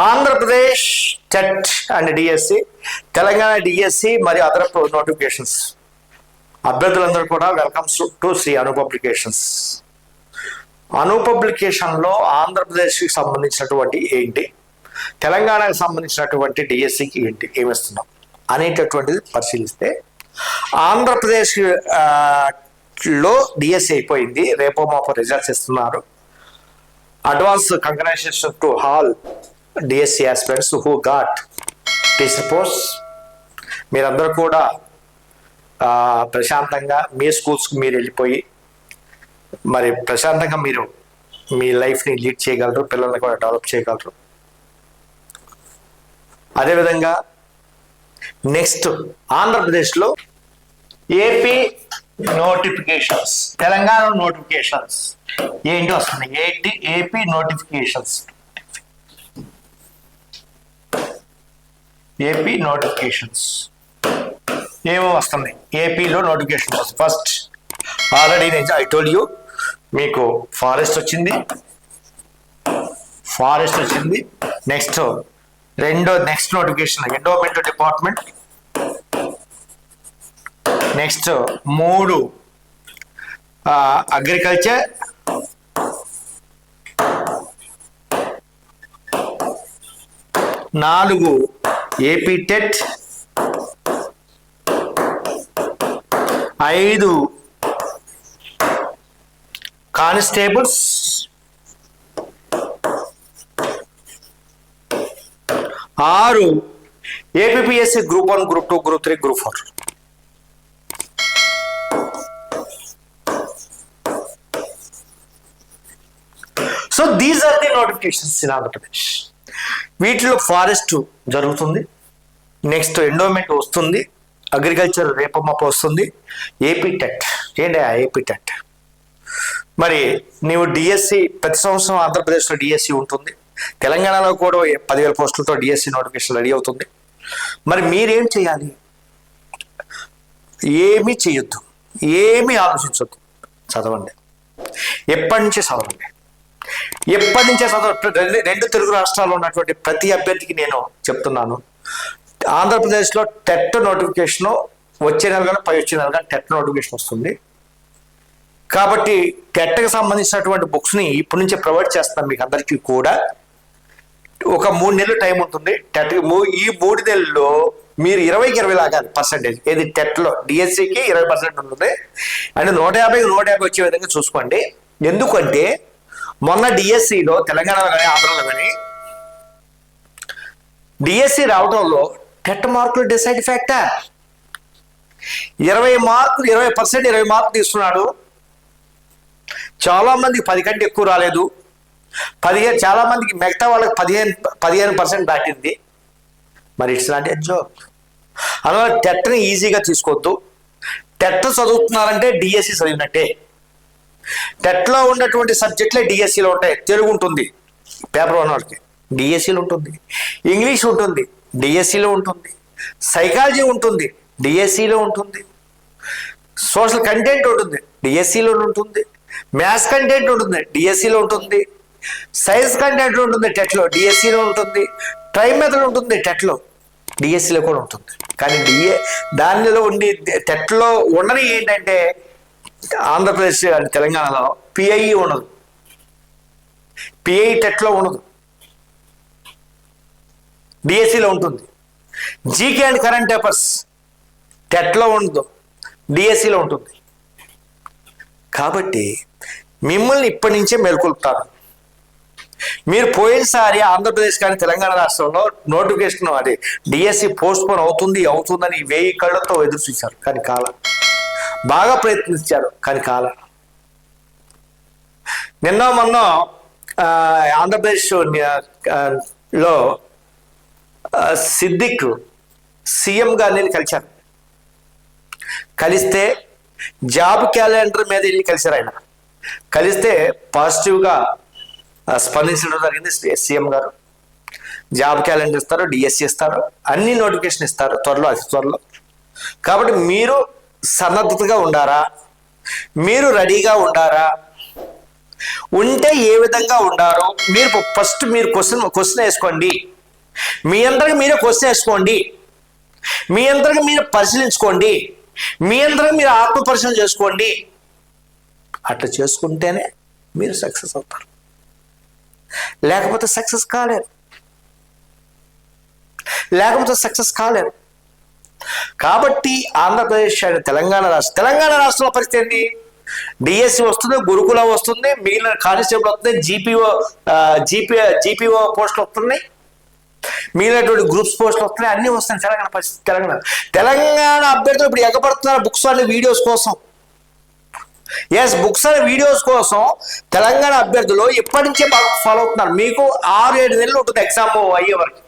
Andhra Pradesh TET and DSC Telangana DSC మరియు other notifications. అభ్యర్థులందరూ కూడా welcomes to Shri Anu publications. Anu పబ్లికేషన్లో ఆంధ్రప్రదేశ్కి సంబంధించినటువంటి ఏంటి? తెలంగాణకు సంబంధించినటువంటి డిఎస్సికి ఏంటి? ఏమిస్తున్నాం? అనేటటువంటిది పరిశీలిస్తే ఆంధ్రప్రదేశ్లో డిఎస్సి అయిపోయింది. రేపో మాపో రిజల్ట్స్ ఇస్తున్నారు. Advance congratulation to all DSC aspirants who got teacher post మీరందరూ కూడా ప్రశాంతంగా మీ స్కూల్స్కి మీరు వెళ్ళిపోయి మరి ప్రశాంతంగా మీరు మీ లైఫ్ని లీడ్ చేయగలరు పిల్లల్ని కూడా డెవలప్ చేయగలరు. అదేవిధంగా నెక్స్ట్ ఆంధ్రప్రదేశ్లో ఏపీ నోటిఫికేషన్స్ తెలంగాణ నోటిఫికేషన్స్ ఏంటి వస్తున్నాయి ఏంటి ఏపీ నోటిఫికేషన్స్ ఏపీ నోటిఫికేషన్స్ ఏమో వస్తుంది. ఏపీలో నోటిఫికేషన్ వస్తుంది. ఫస్ట్ ఆల్రెడీ నేను ఐ టోల్ యూ మీకు ఫారెస్ట్ వచ్చింది. ఫారెస్ట్ వచ్చింది. నెక్స్ట్ రెండో next notification endowment department next మూడు అగ్రికల్చర్ నాలుగు ఏపీ టెట్ ఐదు కానిస్టేబుల్స్. ఆరు APSC group one group two group three group four so these are the notifications in Andhra Pradesh వీటిలో forest జరుగుతుంది. నెక్స్ట్ ఎండోమెంట్ వస్తుంది. Agriculture రేపమ్మప్ప వస్తుంది. AP TET. ఏంటి ఆ ఏపీ టెట్? మరి నీవు డిఎస్సి ప్రతి సంవత్సరం ఆంధ్రప్రదేశ్లో డిఎస్సి ఉంటుంది. తెలంగాణలో కూడా పదివేల పోస్టులతో డిఎస్సి నోటిఫికేషన్ రెడీ అవుతుంది. మరి మీరేం చేయాలి? ఏమీ చేయొద్దు. ఏమీ ఆలోచించొద్దు. చదవండి. ఎప్పటి నుంచి చదవండి. ఎప్పటి నుంచే చదువు రెండు- తెలుగు రాష్ట్రాల్లో ఉన్నటువంటి ప్రతి అభ్యర్థికి నేను చెప్తున్నాను. ఆంధ్రప్రదేశ్లో టెట్ నోటిఫికేషన్ వచ్చే నెల కానీ పై వచ్చే నెల కానీ టెట్ నోటిఫికేషన్ వస్తుంది. కాబట్టి టెట్కి సంబంధించినటువంటి బుక్స్ని ఇప్పటి నుంచే ప్రొవైడ్ చేస్తాను మీకు అందరికీ కూడా. ఒక మూడు నెలలు టైం ఉంటుంది. టెట్ ఈ మూడు నెలల్లో మీరు ఇరవైకి ఇరవై లాగాలి పర్సంటేజ్ ఏది టెట్లో డిఎస్సికి ఇరవై పర్సెంట్ ఉంటుంది. అండ్ నూట యాభైకి నూట యాభై వచ్చే విధంగా చూసుకోండి. ఎందుకంటే మొన్న డిఎస్సిలో తెలంగాణలో కానీ ఆంధ్రలో కానీ డిఎస్సి రావడంలో టెట్ మార్కులు డిసైడ్ ఫ్యాక్టర్ ఇరవై మార్కులు ఇరవై పర్సెంట్ ఇరవై మార్కులు తీసుకున్నాడు. చాలా మంది పది కంటే ఎక్కువ రాలేదు. పదిహేను చాలా మందికి మిగతా వాళ్ళకి పదిహేను పదిహేను పర్సెంట్ దాటింది. మరి ఇట్స్ నాట్ ఎ జోక్. అందువల్ల టెట్ని ఈజీగా తీసుకోవద్దు. టెట్ చదువుతున్నారంటే డిఎస్సి చదివినట్టే. టెట్లో ఉన్నటువంటి సబ్జెక్టులే డిఎస్సిలో ఉంటాయి. తెలుగు ఉంటుంది. పేపర్ వన్ వాళ్ళకి. డిఎస్సిలో ఉంటుంది. ఇంగ్లీష్ ఉంటుంది. డిఎస్సిలో ఉంటుంది. సైకాలజీ ఉంటుంది. డిఎస్సిలో ఉంటుంది. సోషల్ కంటెంట్ ఉంటుంది. డిఎస్సిలో ఉంటుంది. మ్యాథ్స్ కంటెంట్ ఉంటుంది. డిఎస్సిలో ఉంటుంది. సైన్స్ కంటెంట్ ఉంటుంది టెట్లో. డిఎస్సిలో ఉంటుంది. ట్రైమ్ మెథడ్ ఉంటుంది టెట్లో. డిఎస్సిలో కూడా ఉంటుంది. కానీ డిఏ దానిలో ఉండి టెట్లో ఉండని ఏంటంటే ఆంధ్రప్రదేశ్ తెలంగాణలో పిఐ ఉండదు. పిఐ టెట్లో ఉండదు. డిఎస్సిలో ఉంటుంది. జీకే అండ్ కరెంట్ పేపర్స్ టెట్లో ఉండదు. డిఎస్సిలో ఉంటుంది. కాబట్టి మిమ్మల్ని ఇప్పటి నుంచే మేల్కొల్పుతారు మీరు పోయినసారి ఆంధ్రప్రదేశ్ కానీ తెలంగాణ రాష్ట్రంలో నోటిఫికేషన్ అది డిఎస్సి పోస్ట్ పోన్ అవుతుంది అవుతుందని వెయ్యి కళ్ళతో ఎదురు చూశారు. కానీ కాలం బాగా ప్రయత్నించారు కానీ కాల. నిన్న మొన్న ఆంధ్రప్రదేశ్లో సిద్దిక్ సీఎం గారిని కలిశారు. కలిస్తే జాబ్ క్యాలెండర్ మీద వెళ్ళి కలిశారు ఆయన. కలిస్తే పాజిటివ్గా స్పందించడం జరిగింది సీఎం గారు. జాబ్ క్యాలెండర్ ఇస్తారు డిఎస్సి ఇస్తారు అన్ని నోటిఫికేషన్ ఇస్తారు త్వరలో అతి త్వరలో. కాబట్టి మీరు సన్నద్ధతగా ఉండారా? మీరు రెడీగా ఉండారా? ఉంటే ఏ విధంగా ఉండారో మీరు ఫస్ట్ మీరు క్వశ్చన్ క్వశ్చన్ వేసుకోండి. మీ అందరికి మీరే క్వశ్చన్ వేసుకోండి. మీ అందరికి మీరు పరిశీలించుకోండి. మీ అందరికి మీరు ఆత్మ పరిశీలన చేసుకోండి. అట్లా చేసుకుంటేనే మీరు సక్సెస్ అవుతారు. లేకపోతే సక్సెస్ కాలేరు. లేకపోతే సక్సెస్ కాలేరు. కాబట్టి ఆంధ్రప్రదేశ్ అండ్ తెలంగాణ రాష్ట్రం తెలంగాణ రాష్ట్రంలో పరిస్థితి ఏంటి? డిఎస్సి వస్తుంది గురుకులం వస్తుంది మిగిలిన కానిస్టేబుల్ వస్తుంది జీపీఓ జీపీ జీపీఓ పోస్టులు వస్తున్నాయి మిగిలినటువంటి గ్రూప్స్ పోస్టులు వస్తున్నాయి అన్నీ వస్తున్నాయి తెలంగాణ పరిస్థితి తెలంగాణ. తెలంగాణ అభ్యర్థులు ఇప్పుడు ఎగబడుతున్నారు బుక్స్ అనే వీడియోస్ కోసం. ఎస్ బుక్స్ అనే వీడియోస్ కోసం తెలంగాణ అభ్యర్థులు ఎప్పటి నుంచే ఫాలో అవుతున్నారు. మీకు ఆరు ఏడు నెలలు ఉంటుంది ఎగ్జామ్ అయ్యే వరకు.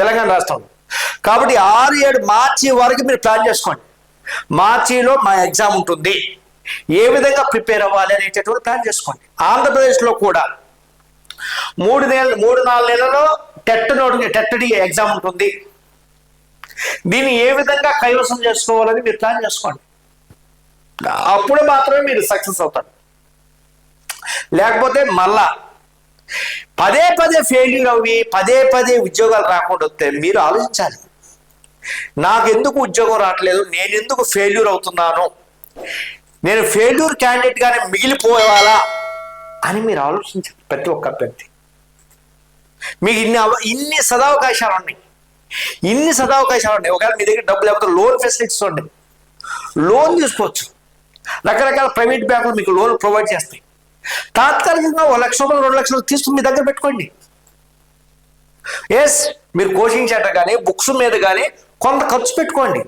తెలంగాణ రాష్ట్రంలో. కాబట్టి ఆరు ఏడు మార్చి వరకు మీరు ప్లాన్ చేసుకోండి. మార్చిలో మా ఎగ్జామ్ ఉంటుంది. ఏ విధంగా ప్రిపేర్ అవ్వాలి అనేటటువంటి ప్లాన్ చేసుకోండి. ఆంధ్రప్రదేశ్లో కూడా మూడు నెలలు మూడు నాలుగు నెలల్లో టెట్ నోటి టెట్టడి ఎగ్జామ్ ఉంటుంది. దీన్ని ఏ విధంగా కైవసం చేసుకోవాలని మీరు ప్లాన్ చేసుకోండి. అప్పుడు మాత్రమే మీరు సక్సెస్ అవుతారు. లేకపోతే మళ్ళా పదే పదే ఫెయిల్యూర్ అవి పదే పదే ఉద్యోగాలు రాకుండా వస్తే మీరు ఆలోచించాలి. నాకు ఎందుకు ఉద్యోగం రావట్లేదు? నేను ఎందుకు ఫెయిల్యూర్ అవుతున్నాను? నేను ఫెయిల్యూర్ క్యాండిడేట్ గానే మిగిలిపోవాలా? అని మీరు ఆలోచించాలి ప్రతి ఒక్క అభ్యర్థి. మీకు ఇన్ని అవ- ఇన్ని సదావకాశాలు ఉన్నాయి. ఇన్ని సదావకాశాలు ఉన్నాయి. ఒకవేళ మీ దగ్గర డబ్బు లేకపోతే లోన్ ఫెసిలిటీస్ ఉన్నాయి లోన్ తీసుకోవచ్చు. రకరకాల ప్రైవేట్ బ్యాంకులు మీకు లోన్ ప్రొవైడ్ చేస్తాయి. తాత్కాలికంగా ఒక లక్ష రూపాయలు రెండు లక్షలు తీసుకుని మీ దగ్గర పెట్టుకోండి. ఎస్ మీరు కోచింగ్ సెంటర్ కానీ బుక్స్ మీద కానీ కొంత ఖర్చు పెట్టుకోండి.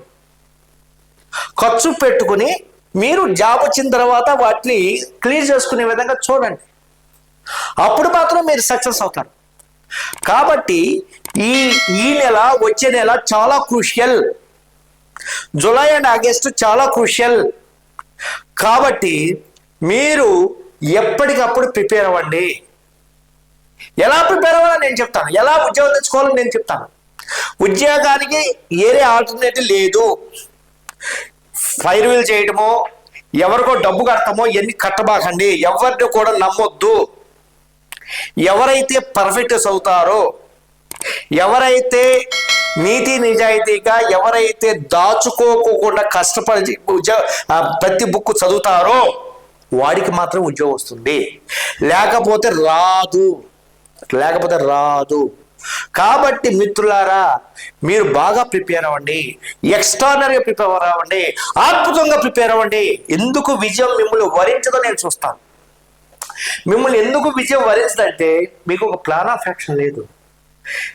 ఖర్చు పెట్టుకుని మీరు జాబ్ వచ్చిన తర్వాత వాటిని క్లియర్ చేసుకునే విధంగా చూడండి. అప్పుడు మాత్రం మీరు సక్సెస్ అవుతారు. కాబట్టి ఈ ఈ నెల వచ్చే నెల చాలా క్రూషియల్. జూలై అండ్ ఆగస్టు చాలా క్రూషియల్. కాబట్టి మీరు ఎప్పటికప్పుడు ప్రిపేర్ అవ్వండి. ఎలా ప్రిపేర్ అవ్వాలని నేను చెప్తాను. ఎలా ఉద్యోగం తెచ్చుకోవాలని నేను చెప్తాను. ఉద్యోగానికి ఏరే ఆల్టర్నేటివ్ లేదు. ఫైర్ వీల్ చేయటమో ఎవరికో డబ్బు కడతామో ఎన్ని కట్టబాకండి. ఎవరిని కూడా నమ్మొద్దు. ఎవరైతే పర్ఫెక్ట్ అవుతారో ఎవరైతే నీతి నిజాయితీగా ఎవరైతే దాచుకోకుండా కష్టపడి ప్రతి బుక్ చదువుతారో వాడికి మాత్రం ఉద్యోగం వస్తుంది. లేకపోతే రాదు. లేకపోతే రాదు. కాబట్టి మిత్రులారా మీరు బాగా ప్రిపేర్ అవ్వండి. ఎక్స్ట్రానరీగా ప్రిపేర్ అవ్వండి. అద్భుతంగా ప్రిపేర్ అవ్వండి. ఎందుకు విజయం మిమ్మల్ని వరించదో నేను చూస్తాను. మిమ్మల్ని ఎందుకు విజయం వరించదంటే మీకు ఒక ప్లాన్ ఆఫ్ యాక్షన్ లేదు.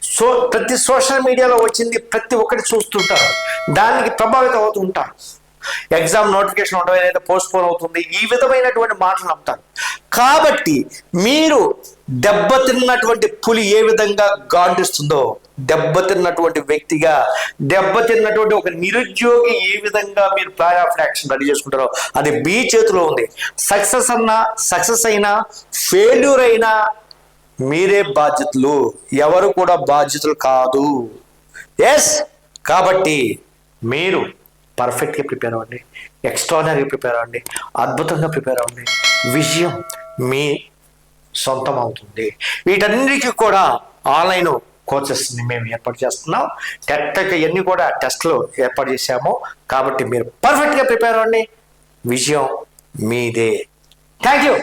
సో ప్రతి సోషల్ మీడియాలో వచ్చింది ప్రతి ఒక్కటి చూస్తుంటారు. దానికి ప్రభావితం అవుతుంటారు ఎగ్జామ్ నోటిఫికేషన్ ఉండడం ఏదైతే పోస్ట్ పోన్ అవుతుంది ఈ విధమైనటువంటి మాటలు నమ్ముతారు. కాబట్టి మీరు దెబ్బతిన్నటువంటి పులి ఏ విధంగా గాండిస్తుందో దెబ్బతిన్నటువంటి వ్యక్తిగా దెబ్బతిన్నటువంటి ఒక నిరుద్యోగి ఏ విధంగా మీరు ప్లాన్ ఆఫ్ యాక్షన్ రెడీ చేసుకుంటారో అది మీ చేతిలో ఉంది. సక్సెస్ అన్నా సక్సెస్ అయినా ఫెయిల్యూర్ అయినా మీరే బాధ్యతలు. ఎవరు కూడా బాధ్యతలు కాదు. ఎస్ కాబట్టి మీరు పర్ఫెక్ట్గా ప్రిపేర్ అవ్వండి. ఎక్స్ట్రానరీ ప్రిపేర్ అవ్వండి. అద్భుతంగా ప్రిపేర్ అవ్వండి. విజయం మీ సొంతం అవుతుంది. వీటన్నిటికీ కూడా ఆన్లైన్ కోర్సెస్ని మేము ఏర్పాటు చేస్తున్నాం. టెట్ ఇవన్నీ కూడా టెస్ట్లు ఏర్పాటు చేశాము. కాబట్టి మీరు పర్ఫెక్ట్గా ప్రిపేర్ అవ్వండి. విజయం మీదే. Thank you